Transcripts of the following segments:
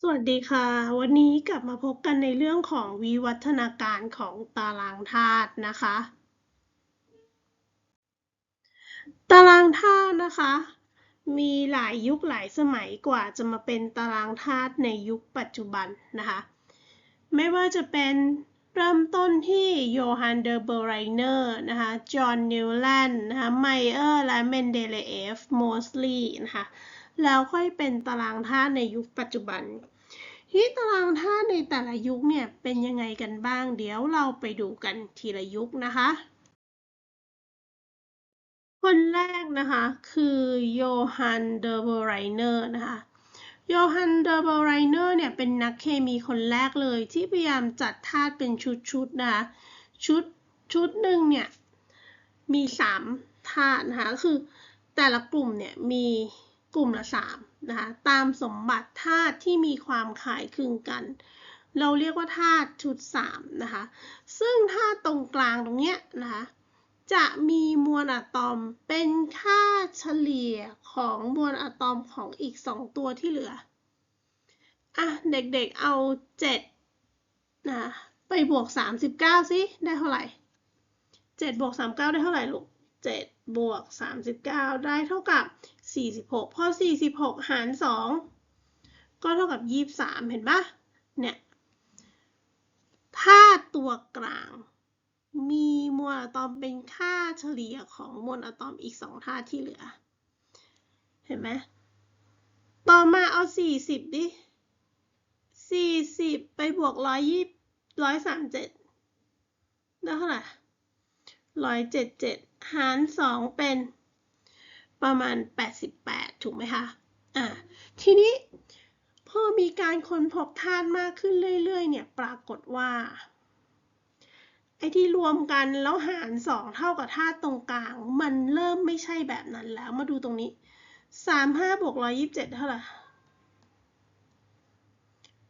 สวัสดีค่ะ วันนี้กลับมาพบกันในเรื่องของวิวัฒนาการของตารางธาตุนะคะ ตารางธาตุนะคะ มีหลายยุคหลายสมัยกว่าจะมาเป็นตารางธาตุในยุคปัจจุบันนะคะ ไม่ว่าจะเป็นเริ่มต้นที่โยฮันเดอร์เบรไรเนอร์นะคะ จอห์นนิวแลนด์นะคะไมเออร์และเมนเดเลเอฟ โมสลีย์นะคะ แล้วค่อยเป็นตารางธาตุในยุคปัจจุบันที่ตารางธาตุในแต่ละยุคเนี่ยเป็นยังไงกันบ้าง เดี๋ยวเราไปดูกันทีละยุคนะคะ คนแรกนะคะคือโยฮันเดอร์เบอร์ไรเนอร์นะคะโยฮันเดอร์เบอร์ไรเนอร์เนี่ยเป็นนักเคมีคนแรกเลยที่พยายามจัดธาตุเป็นชุดๆนะคะชุดชุดหนึ่งเนี่ยมีสามธาตุนะคะคือแต่ละกลุ่มเนี่ยมี กลุ่มละสามนะคะตามสมบัติธาตุที่มีความคล้ายคลึงกัน เราเรียกว่าธาตุชุดสามนะคะซึ่งธาตุตรงกลางตรงเนี้ยนะคะจะมีมวลอะตอมเป็นค่าเฉลี่ยของมวลอะตอมของอีกสองตัวที่เหลืออะเด็กๆเอาเจ็ดนะไปบวกสามสิบเก้าสิ ได้เท่าไหร่เจ็ดบวกสามเก้าได้เท่าไหร่ลูกเจ็ด บวกสามสิบเก้าได้เท่ากับสี่สิบหกพอสี่สิบหกหารสองก็เท่ากับยี่สิบสามเห็นปะเนี่ยธาตุตัวกลาง มีมวลอะตอมเป็นค่าเฉลี่ยของมวลอะตอมอีกสองธาตุที่เหลือ เห็นไหม ต่อมาเอาสี่สิบดิสี่สิบไปบวกร้อยยี่ร้อยสามเจ็ดได้เท่าไหร่ร้อยเจ็ดเจ็ดหารสองเป็นประมาณแปดสิบแปดถูกไหมคะ อ่า ทีนี้พอมีการค้นพบธาตุมากขึ้นเรื่อย ๆ เนี่ย ปรากฏว่า ไอ้ที่รวมกันแล้วหารสองเท่ากับธาตุตรงกลาง มันเริ่มไม่ใช่แบบนั้นแล้ว มาดูตรงนี้สามห้าบวกร้อยยิบเจ็ดเท่าไหร่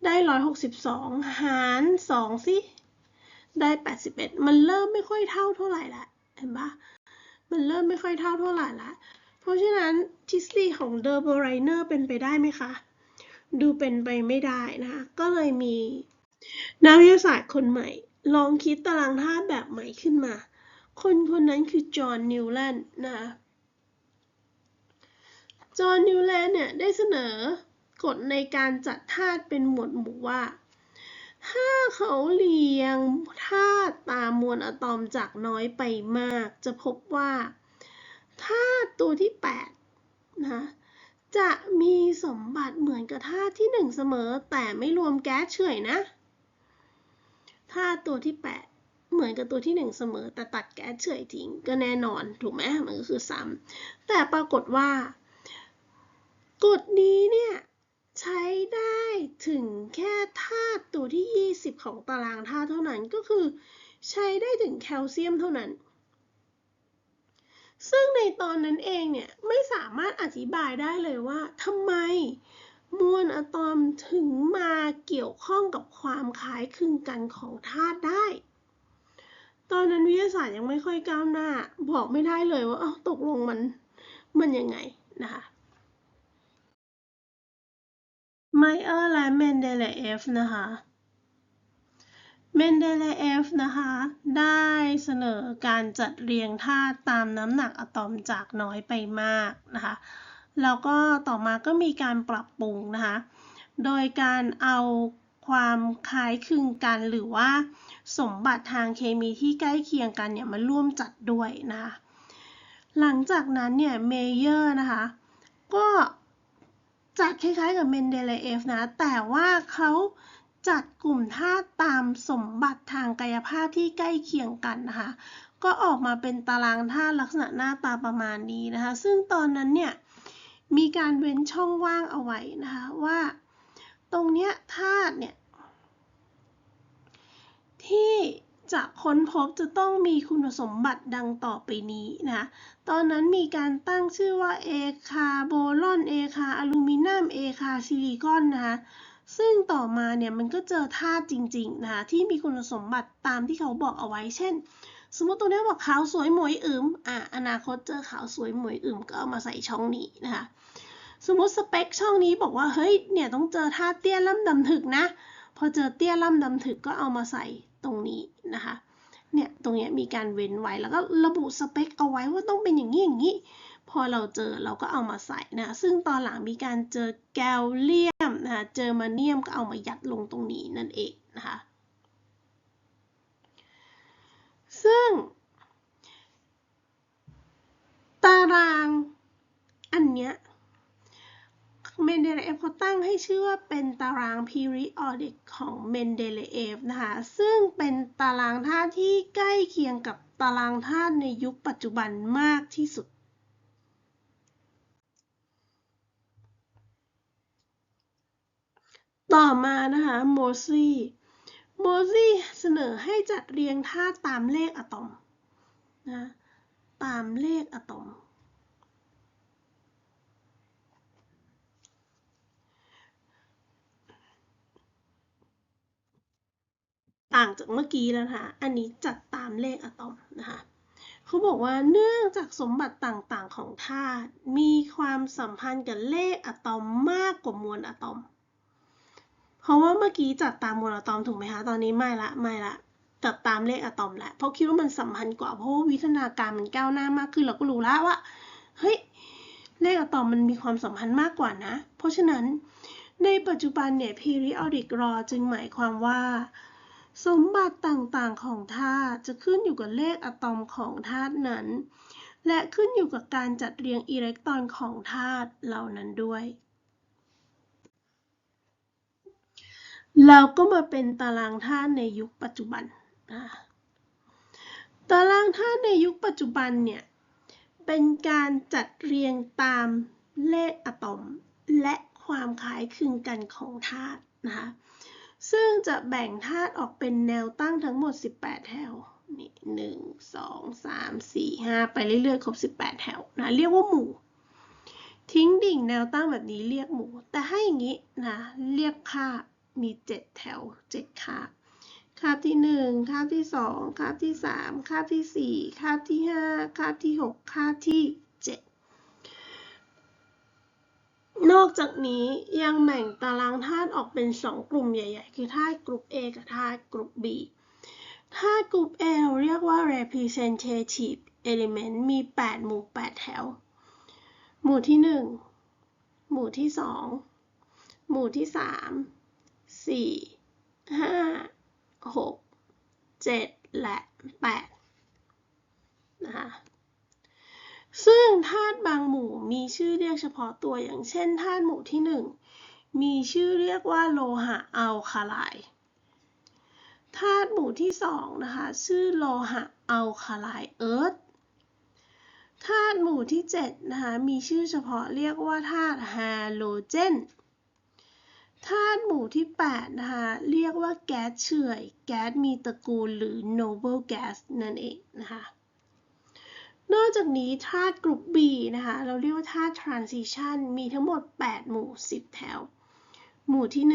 ได้ร้อยหกสิบสองหารสองสิ ได้แปดสิบเอ็ดมันเริ่มไม่ค่อยเท่าเท่าไหร่ละ เห็นปะ มันเริ่มไม่ค่อยเท่าเท่าไหร่ละเพราะฉะนั้นทฤษฎีของเดอร์เบอร์ไรเนอร์เป็นไปได้ไหมคะ ดูเป็นไปไม่ได้นะคะก็เลยมีนักวิทยาศาสตร์คนใหม่ ลองคิดตารางธาตุแบบใหม่ขึ้นมา คนคนนั้นคือจอห์นนิวแลนด์นะคะจอห์นนิวแลนด์เนี่ยได้เสนอกฎในการจัดธาตุเป็นหมวดหมู่ว่า ถ้าเขาเรียงธาตุตามมวลอะตอมจากน้อยไปมาก จะพบว่าธาตุตัวที่8นะจะมีสมบัติเหมือนกับธาตุที่ 1 เสมอ แต่ไม่รวมแก๊สเฉยนะธาตุตัวที่ 8 เหมือนกับตัวที่ 1 เสมอ แต่ตัดแก๊สเฉยทิ้งก็แน่นอนถูกไหมมันก็คือซ้ำแต่ปรากฏว่ากฎนี้เนี่ย ใช้ได้ถึงแค่ธาตุตัวที่ 20 ของตารางธาตุเท่านั้นก็คือ ใช้ได้ถึงแคลเซียมเท่านั้น ซึ่งในตอนนั้นเองเนี่ยไม่สามารถอธิบายได้เลยว่าทำไมมวลอะตอมถึงมาเกี่ยวข้องกับความคล้ายคลึงกันของธาตุได้ ตอนนั้นวิทยาศาสตร์ยังไม่ค่อยก้าวหน้า บอกไม่ได้เลยว่าเอ้าตกลงมันมันยังไงนะคะ ไมเออร์และเมนเดเลเอฟนะคะเมนเดเลเอฟนะคะได้เสนอการจัดเรียงธาตุตามน้ำหนักอะตอมจากน้อยไปมากนะคะแล้วก็ต่อมาก็มีการปรับปรุงนะคะโดยการเอาความคล้ายคลึงกันหรือว่าสมบัติทางเคมีที่ใกล้เคียงกันเนี่ยมาร่วมจัดด้วยนะคะหลังจากนั้นเนี่ยเมเยอร์นะคะก็ จัดคล้ายๆกับเมนเดเลเอฟนะ แต่ว่าเขาจัดกลุ่มธาตุตามสมบัติทางกายภาพที่ใกล้เคียงกันนะคะ ก็ออกมาเป็นตารางธาตุลักษณะหน้าตาประมาณนี้นะคะ ซึ่งตอนนั้นเนี่ยมีการเว้นช่องว่างเอาไว้นะคะว่า ตรงเนี้ยธาตุเนี่ยที่ จะค้นพบจะต้องมีคุณสมบัติดังต่อไปนี้นะตอนนั้นมีการตั้งชื่อว่าเอคาโบลอนเอคาอลูมิเนียมเอคาซิลิคอนนะคะซึ่งต่อมาเนี่ยมันก็เจอธาตุจริงๆนะคะที่มีคุณสมบัติตามที่เขาบอกเอาไว้เช่น สมมติตัวนี้บอกขาวสวยหมวยอึมอะอนาคตเจอขาวสวยหมวยอึมก็เอามาใส่ช่องนี้นะคะสมมติสเปคช่องนี้บอกว่าเฮ้ยเนี่ยต้องเจอท่าเตี้ยล่ำดำถึกนะพอเจอเตี้ยล่ำดำถึกก็เอามาใส่ ตรงนี้นะคะ เนี่ยตรงเนี้ยมีการเว้นไว้แล้วก็ระบุสเปคเอาไว้ว่าต้องเป็นอย่างนี้อย่างนี้ พอเราเจอเราก็เอามาใส่นะ ซึ่งตอนหลังมีการเจอแกลเลียมนะคะเจอมาเนียมก็เอามายัดลงตรงนี้นั่นเองนะคะ ซึ่ง ตารางอันเนี้ย เมนเดเลเอฟเขาตั้งให้ชื่อว่าเป็นตาราง periodic ของเมนเดเลเอฟนะคะ ซึ่งเป็นตารางธาตุที่ใกล้เคียงกับตารางธาตุในยุคปัจจุบันมากที่สุด ต่อมานะคะโมซี่โมซี่เสนอให้จัดเรียงธาตุตามเลขอะตอมนะตามเลขอะตอม ต่างจากเมื่อกี้แล้วนะคะอันนี้จัดตามเลขอะตอมนะคะเขาบอกว่าเนื่องจากสมบัติต่างๆของธาตุมีความสัมพันธ์กับเลขอะตอมมากกว่ามวลอะตอม เพราะว่าเมื่อกี้จัดตามมวลอะตอมถูกไหมคะตอนนี้ไม่ละไม่ละจัดตามเลขอะตอมแหละเพราะคิดว่ามันสัมพันธ์กว่าเพราะว่าวิทยาการมันก้าวหน้ามากขึ้นเราก็รู้แล้วว่าเฮ้ยเลขอะตอมมันมีความสัมพันธ์มากกว่านะ เพราะฉะนั้นในปัจจุบันเนี่ย periodic law จึงหมายความว่า สมบัติต่างๆของธาตุจะขึ้นอยู่กับเลขอะตอมของธาตุนั้น และขึ้นอยู่กับการจัดเรียงอิเล็กตรอนของธาตุเหล่านั้นด้วยแล้วก็มาเป็นตารางธาตุในยุคปัจจุบันนะตารางธาตุในยุคปัจจุบันเนี่ย เป็นการจัดเรียงตามเลขอะตอม และความคล้ายคลึงกันของธาตุนะคะ ซึ่งจะแบ่งธาตุออกเป็นแนวตั้งทั้งหมด 18 แถว นี่หนึ่งสองสามสี่ห้าไปเรื่อยๆ ครบ 18 แถวนะ เรียกว่าหมู่ ทิ้งดิ่งแนวตั้งแบบนี้เรียกหมู่ แต่ให้อย่างนี้นะ เรียกคาบ มี 7 แถว 7 คาบ คาบที่ 1 คาบที่ 2 คาบที่ 3 คาบที่ 4 คาบที่ 5 คาบที่ 6 คาบที่ 7 นอกจากนี้ยังแบ่งตารางธาตุออกเป็น 2 กลุ่มใหญ่ ๆ คือธาตุกลุ่ม A กับธาตุกลุ่ม B ธาตุกลุ่ม A เราเรียกว่า representative element มี 8 หมู่ 8 แถว หมู่ที่ 1 หมู่ที่ 2 หมู่ที่ 3 4 5 6 7 และ 8 นะคะ ซึ่งธาตุบางหมู่มีชื่อเรียกเฉพาะตัวอย่างเช่นธาตุหมู่ที่ 1 มีชื่อเรียกว่าโลหะอัลคาไลธาตุหมู่ที่2นะคะชื่อโลหะอัลคาไลเอิร์ธธาตุหมู่ที่7นะคะมีชื่อเฉพาะเรียกว่าธาตุไฮโดรเจนธาตุหมู่ที่8นะคะเรียกว่าแก๊สเฉื่อย แก๊สมีตระกูลหรือ noble gas นั่นเองนะคะ นอกจากนี้ธาตุกลุ่ม B นะคะ เราเรียกว่าธาตุ transition มีทั้งหมด 8 หมู่ 10 แถว หมู่ที่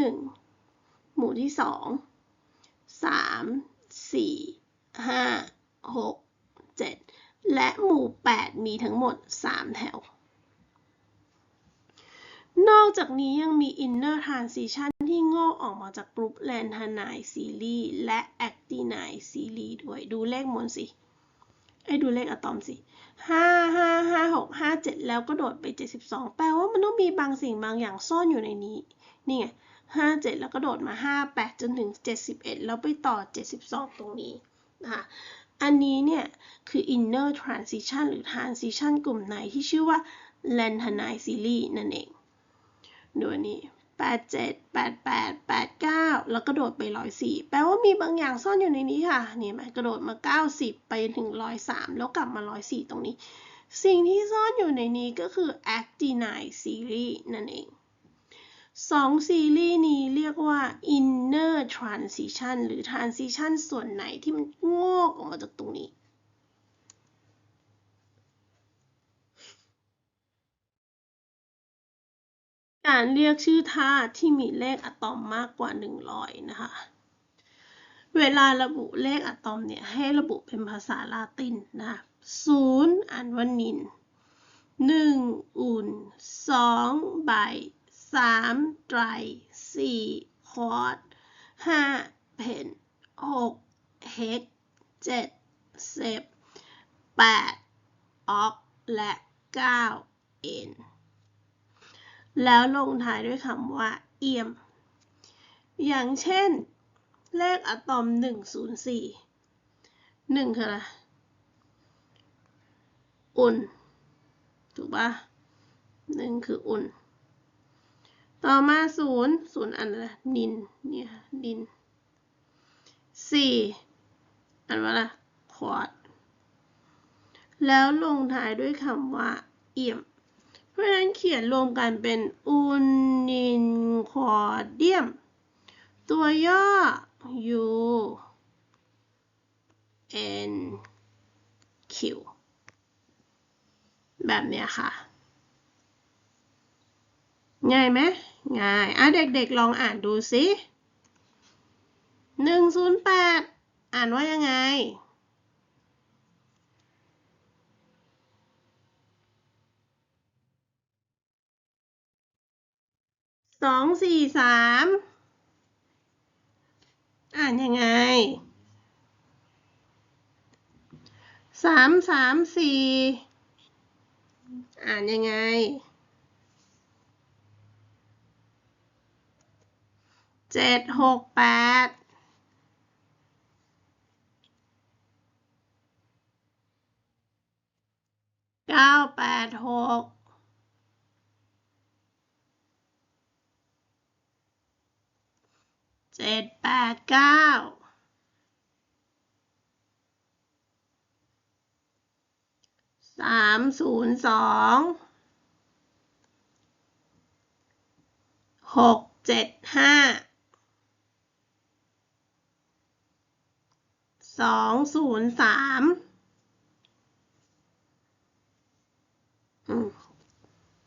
1 หมู่ที่ 2 3 4 5 6 7 และหมู่ 8 มีทั้งหมด 3 แถว นอกจากนี้ยังมี inner transition ที่งอกออกมาจากกลุ่ม lanthanide series และ actinide series ด้วย ดูเลขมวลสิ ไอ้ดูเลขอะตอมสิห้าห้าห้าหกห้าเจ็ดแล้วก็โดดไปเจ็ดสิบสองแปลว่ามันต้องมีบางสิ่งบางอย่างซ่อนอยู่ในนี้ นี่ไงห้าเจ็ดแล้วก็โดดมาห้าแปดจนถึงเจ็ดสิบเอ็ดแล้วไปต่อเจ็ดสิบสองตรงนี้นะคะอันนี้เนี่ย คือ inner transition หรือ transition กลุ่มในที่ชื่อว่า lanthanide series นั่นเองดูอันนี้ 87 88 89 แล้วกระโดดไป 104 แปลว่ามีบางอย่างซ่อนอยู่ในนี้ค่ะ นี่ไหมกระโดดมา 90 ไปถึง103 แล้วกลับมา 104 ตรงนี้ สิ่งที่ซ่อนอยู่ในนี้ก็คือ actinide series นั่นเองสองซีรีส์นี้เรียกว่า inner transition หรือ transition ส่วนไหนที่มันงอกออกมาจากตรงนี้ การเรียกชื่อธาตุที่มีเลขอะตอมมากกว่า 100 นะคะ เวลาระบุเลขอะตอมเนี่ยให้ระบุเป็นภาษาลาตินนะศูนย์อ่านว่านินหนึ่งอุ่นสองใบสามไตรสี่ควอตห้าเพนหกเฮกเจ็ดเซฟแปดออกและเก้าเอ็น แล้วลงท้ายด้วยคำว่าเอี่ยม อย่างเช่น เลขอะตอม 104 1 คืออะไร อุ่น ถูกปะหนึ่งคืออุ่น ต่อมาศูนย์ศูนย์อันอะไรนิน เนี่ยนินสี่อันว่าอะไรควอด แล้วลงท้ายด้วยคำว่า เอี่ยม เพราะฉะนั้นเขียนรวมกันเป็นอุนินควอเดียม ตัวย่อ U N Q แบบเนี้ยค่ะ ง่ายไหมง่าย อะ เด็กๆ ลองอ่านดูสิหนึ่งศูนย์แปดอ่านว่ายังไง สองสี่สามอ่านยังไงสามสามสี่อ่านยังไงเจ็ดหกแปดเก้าแปดหก เจ็ดแปดเก้าสามศูนย์สองหกเจ็ดห้าสองศูนย์สาม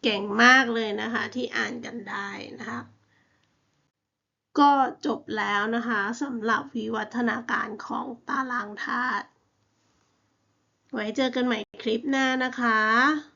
เก่งมากเลยนะคะที่อ่านกันได้นะคะ ก็จบแล้วนะคะสำหรับวิวัฒนาการของตารางธาตุไว้เจอกันใหม่คลิปหน้านะคะ